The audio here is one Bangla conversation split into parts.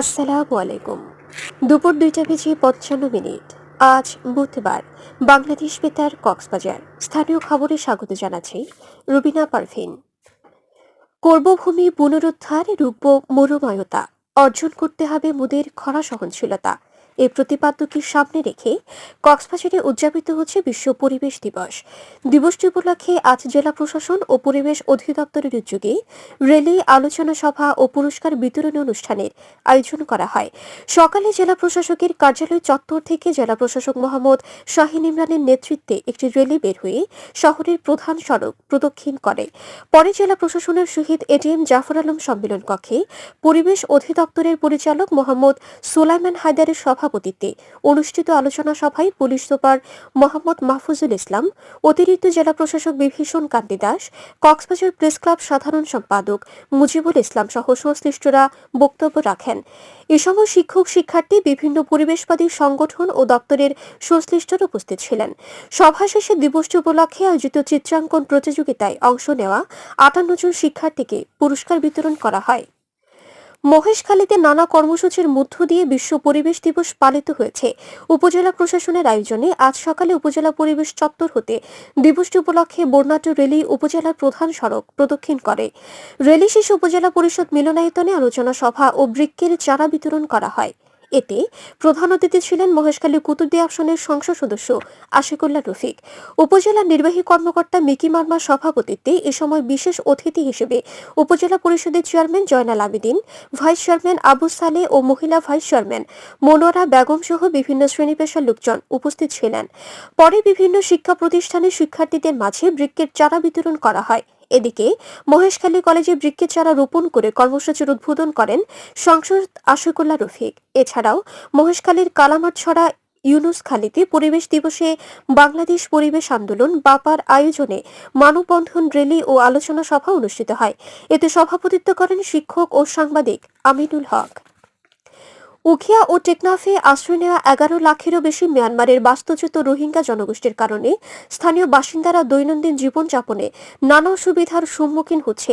আসসালামু আলাইকুম। দুপুর দুইটা বেজে পঞ্চান্ন মিনিট। আজ বুধবার, বাংলাদেশ বেতার, কক্সবাজার। স্থানীয় খবরে স্বাগত জানাচ্ছি রুবিনা পারভিন। কর্মভূমি পুনরুদ্ধার, রূপ মরুময়তা অর্জন করতে হবে মুদের খরা সহনশীলতা। এই প্রতিপাদ্যকে সামনে রেখে কক্সবাজারে উদযাপিত হচ্ছে বিশ্ব পরিবেশ দিবস। দিবসটি উপলক্ষে আজ জেলা প্রশাসন ও পরিবেশ অধিদপ্তরের উদ্যোগে রেলি, আলোচনা সভা ও পুরস্কার বিতরণী অনুষ্ঠানের আয়োজন করা হয়। সকালে জেলা প্রশাসকের কার্যালয় চত্বর থেকে জেলা প্রশাসক মোহাম্মদ শাহিন ইমরানের নেতৃত্বে একটি রেলি বের হয়ে শহরের প্রধান সড়ক প্রদক্ষিণ করে। পরে জেলা প্রশাসনের শহীদ এটিএম জাফর আলম সম্মেলন কক্ষে পরিবেশ অধিদপ্তরের পরিচালক মোহাম্মদ সুলাইমান হায়দারের সভাপতিত্বে অনুষ্ঠিত আলোচনা সভায় পুলিশ সুপার মোহাম্মদ মাহফুজুল ইসলাম, অতিরিক্ত জেলা প্রশাসক বিভীষণ কান্তি দাস, কক্সবাজার প্রেস ক্লাব সাধারণ সম্পাদক মুজিবুল ইসলাম সহ সংশ্লিষ্টরা বক্তব্য রাখেন। এ সময় শিক্ষক, শিক্ষার্থী, বিভিন্ন পরিবেশবাদী সংগঠন ও দপ্তরের সংশ্লিষ্টরা উপস্থিত ছিলেন। সভা শেষে দিবসটি উপলক্ষে আয়োজিত চিত্রাঙ্কন প্রতিযোগিতায় অংশ নেওয়া আটান্ন জন শিক্ষার্থীকে পুরস্কার বিতরণ করা হয়। মহেশখালীতে নানা কর্মসূচির মধ্য দিয়ে বিশ্ব পরিবেশ দিবস পালিত হয়েছে। উপজেলা প্রশাসনের আয়োজনে আজ সকালে উপজেলা পরিবেশ চত্বর হতে দিবসটি উপলক্ষে বর্ণাঢ্য রেলি উপজেলার প্রধান সড়ক প্রদক্ষিণ করে। রেলি শেষ উপজেলা পরিষদ মিলনায়তনে আলোচনা সভা ও বৃক্ষের চারা বিতরণ করা হয়। এতে প্রধান অতিথি ছিলেন মহেশখালী কুতুবদি আসনের সংসদ সদস্য আশিকুল্লাহ রফিক। উপজেলা নির্বাহী কর্মকর্তা মিকি মার্মার সভাপতিত্বে এ সময় বিশেষ অতিথি হিসেবে উপজেলা পরিষদের chairman Joynal Abedin, vice chairman Abu Saleh ও মহিলা ভাইস চেয়ারম্যান মনোয়ারা বেগম সহ বিভিন্ন শ্রেণি পেশার লোকজন উপস্থিত ছিলেন। পরে বিভিন্ন শিক্ষা প্রতিষ্ঠানের শিক্ষার্থীদের মাঝে বৃক্ষের চারা বিতরণ করা হয়। এদিকে মহেশখালী কলেজে বৃক্ষের চারা রোপণ করে কর্মসূচির উদ্বোধন করেন সংসদ আশিকুল্লাহ রফিক। এছাড়াও মহেশখালীর কালামারছড়া ইউনুসখালীতে পরিবেশ দিবসে বাংলাদেশ পরিবেশ আন্দোলন বাপার আয়োজনে মানববন্ধন র্যালি ও আলোচনা সভা অনুষ্ঠিত হয়। এতে সভাপতিত্ব করেন শিক্ষক ও সাংবাদিক আমিনুল হক। উখিয়া ও টেকনাফে আশ্রয় নেওয়া এগারো লাখেরও বেশি মিয়ানমারের বাস্তুচ্যুত রোহিঙ্গা জনগোষ্ঠীর কারণে স্থানীয় বাসিন্দারা দৈনন্দিন জীবনযাপনে নানা অসুবিধার সম্মুখীন হচ্ছে।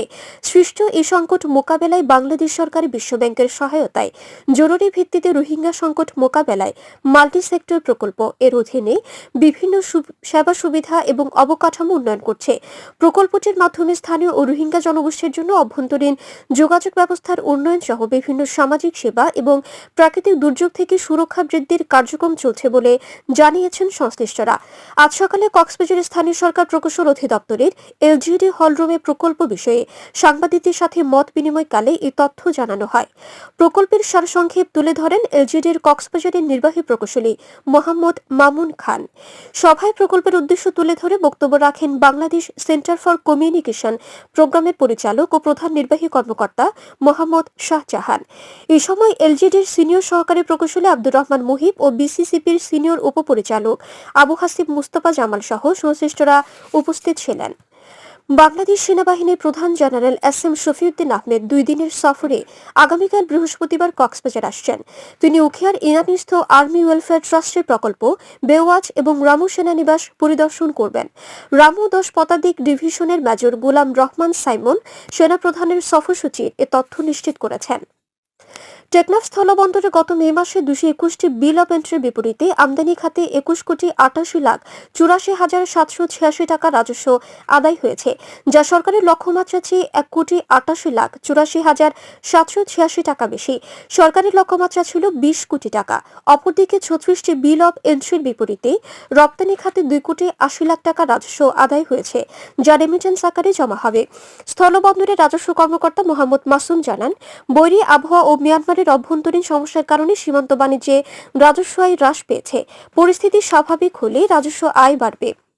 সৃষ্ট এই সংকট মোকাবেলায় বাংলাদেশ সরকার বিশ্বব্যাংকের সহায়তায় জরুরি ভিত্তিতে রোহিঙ্গা সংকট মোকাবেলায় মাল্টি সেক্টর প্রকল্প এর অধীনে বিভিন্ন সেবা সুবিধা এবং অবকাঠামো উন্নয়ন করছে। প্রকল্পটির মাধ্যমে স্থানীয় ও রোহিঙ্গা জনগোষ্ঠীর জন্য অভ্যন্তরীণ যোগাযোগ ব্যবস্থার উন্নয়ন সহ বিভিন্ন সামাজিক সেবা এবং প্রাকৃতিক দুর্যোগ থেকে সুরক্ষা বৃদ্ধির কার্যক্রম চলছে বলে জানিয়েছেন সংশ্লিষ্টরা। আজ সকালে কক্সবাজারের স্থানীয় সরকার প্রকৌশল অধিদপ্তরের এলজিডি হলরুমে প্রকল্প বিষয়ে সাংবাদিকদের সাথে মত বিনিময়কালে এই তথ্য জানানো হয়। প্রকল্পের সারসংক্ষেপ তুলে ধরেন এলজিডির কক্সবাজারের নির্বাহী প্রকৌশলী মোহাম্মদ মামুন খান। সভায় প্রকল্পের উদ্দেশ্য তুলে ধরে বক্তব্য রাখেন বাংলাদেশ সেন্টার ফর কমিউনিকেশন প্রোগ্রামের পরিচালক ও প্রধান নির্বাহী কর্মকর্তা মোহাম্মদ শাহজাহান। এই সময় এলজিডির সিনিয়র সহকারী প্রকৌশলী আব্দুর রহমান মুহিব ও বিসিসিপির সিনিয়র উপপরিচালক আবু হাসিব মুস্তফা জামাল সহ সংশ্লিষ্টরা উপস্থিত ছিলেন। বাংলাদেশ সেনাবাহিনীর প্রধান general S M Shafiuddin Ahmed দুই দিনের সফরে আগামীকাল বৃহস্পতিবার কক্সবাজার আসছেন। তিনি উখিয়ার ইনানিস্থ আর্মি ওয়েলফেয়ার ট্রাস্টের প্রকল্প, বেওয়াজ এবং রামু সেনানিবাস পরিদর্শন করবেন। রামু দশ পদাতিক ডিভিশনের মেজর গোলাম রহমান সাইমন, সেনাপ্রধানের সফরসূচির এ তথ্য নিশ্চিত করেছেন। টেকনাফ স্থলবন্দরে গত মে মাসে দুশো একুশটি বিল অফ এন্ট্রির বিপরীতে আমদানি খাতে একুশ কোটি আটাশি লাখ চুরাশি হাজার সাতশো ছিয়াশি টাকা রাজস্ব আদায় হয়েছে, যা সরকারের লক্ষ্যমাত্রা চেয়ে এক কোটি আটাশি লাখ চুরাশি হাজার সাতশো ছিয়াশি টাকা বেশি। সরকারের লক্ষ্যমাত্রা ছিল বিশ কোটি টাকা, অপরদিকে ছত্রিশটি বিল অফ এন্ট্রির বিপরীতে রপ্তানি খাতে দুই কোটি আশি লাখ টাকা রাজস্ব আদায় হয়েছে, যা রেমিটেন্স আকারে জমা হবে। স্থলবন্দরের রাজস্ব কর্মকর্তা মোহাম্মদ মাসুম জানান, বৈরী আবহাওয়া ও মিয়ানমারের অভ্যন্তরীণ সমস্যার কারণে সীমান্ত বাণিজ্যে রাজস্ব আয় হ্রাস পেয়েছে। পরিস্থিতি স্বাভাবিক হলে রাজস্ব আয় বাড়বে।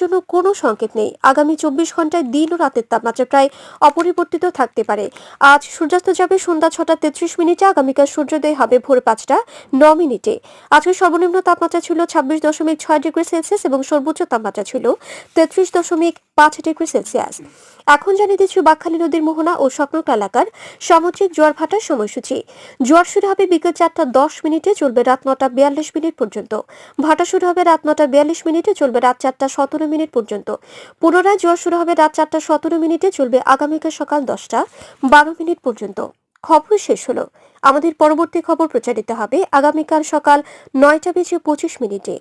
জন্য কোনো সংকেত নেই। আগামী চব্বিশ ঘন্টায় দিন ও রাতের তাপমাত্রা প্রায় অপরিবর্তিত থাকতে পারে। আজ সূর্যাস্ত যাবে সন্ধ্যা ছটা তেত্রিশ মিনিটে, আগামীকাল সূর্যোদয় হবে ভোর পাঁচটা ন মিনিটে। আজকে সর্বনিম্ন তাপমাত্রা ছিল ছাব্বিশ দশমিক ছয় ডিগ্রি সেলসিয়াস এবং সর্বোচ্চ তাপমাত্রা ছিল তেত্রিশ দশমিক পাঁচ ডিগ্রি সেলসিয়াস। এখন জানিয়ে দিচ্ছি বাকখালী নদীর মোহনা ও স্বপ্নক এলাকার সামুদ্রিক জোয়ার ভাটার সময়সূচি। জোয়ার শুরু হবে বিকেল চারটা দশ মিনিটে, চলবে রাত নটা বিয়াল্লিশ মিনিট পর্যন্ত। ভাটা শুরু হবে রাত নটা বিয়াল্লিশ মিনিটে, চলবে রাত চারটা সতেরো মিনিট পর্যন্ত। পুনরায় জোয়ার শুরু হবে রাত চারটা সতেরো মিনিটে, চলবে আগামীকাল সকাল দশটা বারো মিনিট পর্যন্ত। খবর শেষ হলো। আমাদের পরবর্তী খবর প্রচারিত হবে আগামীকাল সকাল নয়টা বেজে পঁচিশ মিনিটে।